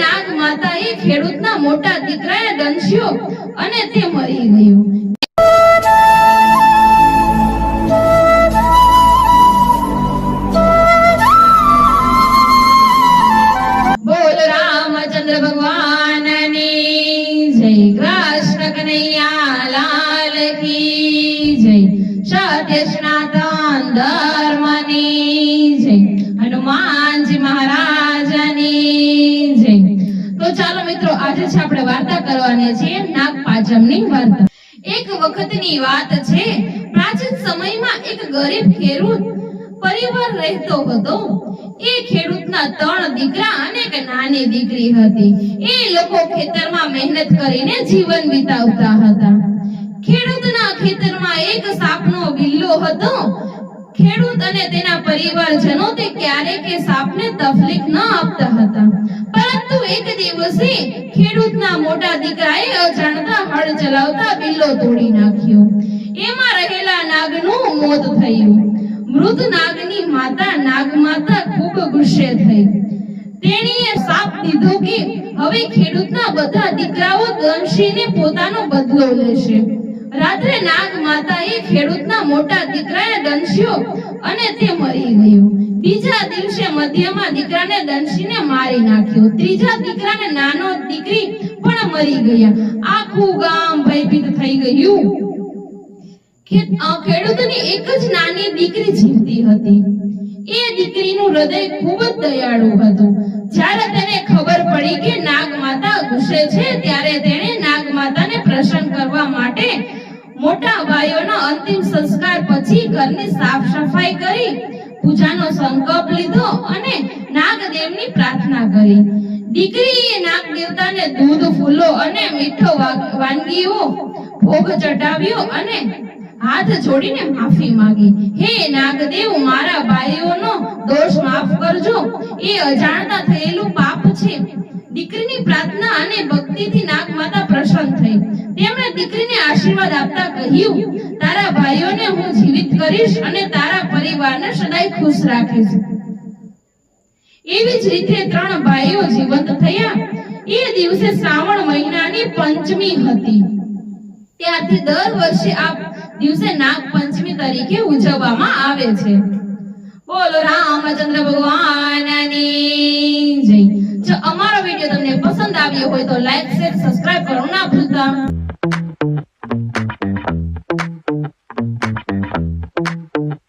નાગ માતાએ ખેડૂતના મોટા દીકરાએ દંશ્યો અને તે મરી ગયું. બોલ રામચંદ્ર ભગવાનની, જય કૃષ્ણ કનૈયા લાલ કી જય. સત્ય સનાતન આજે છે આપણે વાર્તા કરવાની છે નાગ પાંચમની વાર્તા. એક વખતની વાત છે, પ્રાચીન સમયમાં એક ગરીબ ખેડૂત પરિવાર રહેતો હતો. એ ખેડૂતના ત્રણ દીકરા અને એક નાની દીકરી હતી. એ લોકો ખેતરમાં મહેનત કરીને જીવન વિતાવતા હતા. ખેડૂતના ખેતરમાં એક સાપનો બિલ્લો હતો. ખેડૂત અને તેના પરિવારજનો તે ક્યારેક એ સાપને તકલીફ ન આપતા હતા. એક દિવસે ખેડૂતના મોટા દીકરાએ અજાણતા હળ ચલાવતા બિલ્લો તોડી નાખ્યો. એમાં રહેલા નાગનું મોત થયું. મૃત નાગની માતા નાગમાતા ખૂબ ગુસ્સે થઈ. તેણીએ સાપ દીધો કે હવે ખેડૂતના બધા દીકરાઓ દંશીને પોતાનો બદલો લેશે. રાત્રે નાગ માતાએ ખેડૂતના મોટા દીકરાને દંશ્યો અને તે મરી ગયો. બીજા દિવસે મધ્યમાં દીકરાને દંશીને મારી નાખ્યો. ત્રીજા દીકરાને નાનો દીકરી પણ મરી ગયા. આખું ગામ ભયભીત થઈ ગયું. ખેડૂતની એક જ નાની દીકરી જીવતી હતી. એ દીકરીનું હૃદય ખૂબ જ દયાળુ હતું. જ્યારે તેને ખબર પડી કે નાગ માતા ગુસ્સે છે, ત્યારે તેણે નાગ માતાને પ્રસન્ન કરવા માટે મોટા ભાઈઓના અંતિમ સંસ્કાર પછી ઘરની સાફ સફાઈ કરી, પૂજાનો સંકલ્પ લીધો અને નાગદેવની પ્રાર્થના કરી. દીકરીએ નાગ દેવતાને દૂધ, ફૂલો અને મીઠો વાનગીઓ ભોગ ચઢાવ્યો અને હાથ જોડીને માફી માંગી. હે નાગદેવ, મારા ભાઈઓનો દોષ માફ કરજો. એ અજાણતા થયેલું પ્રાર્થના અને ભક્તિથી નાગ માતા પ્રસન્ન થઈ. તેમણે દીકરીને આશીર્વાદ આપતા કહ્યું, તારા ભાઈઓને હું જીવિત કરીશ અને તારા પરિવારને સદાય ખુશ રાખીશ. એવી જ રીતે ત્રણ ભાઈઓ જીવંત થયા. એ દિવસે શ્રાવણ મહિનાની પંચમી હતી. ત્યારથી દર વર્ષે આ દિવસે નાગ પંચમી તરીકે ઉજવવામાં આવે છે. બોલો રામચંદ્ર ભગવાનની અમારો વીડિયો તમને પસંદ આવ્યો હોય તો લાઈક શેર સબસ્ક્રાઇબ કરવાનું ના ભૂલતા.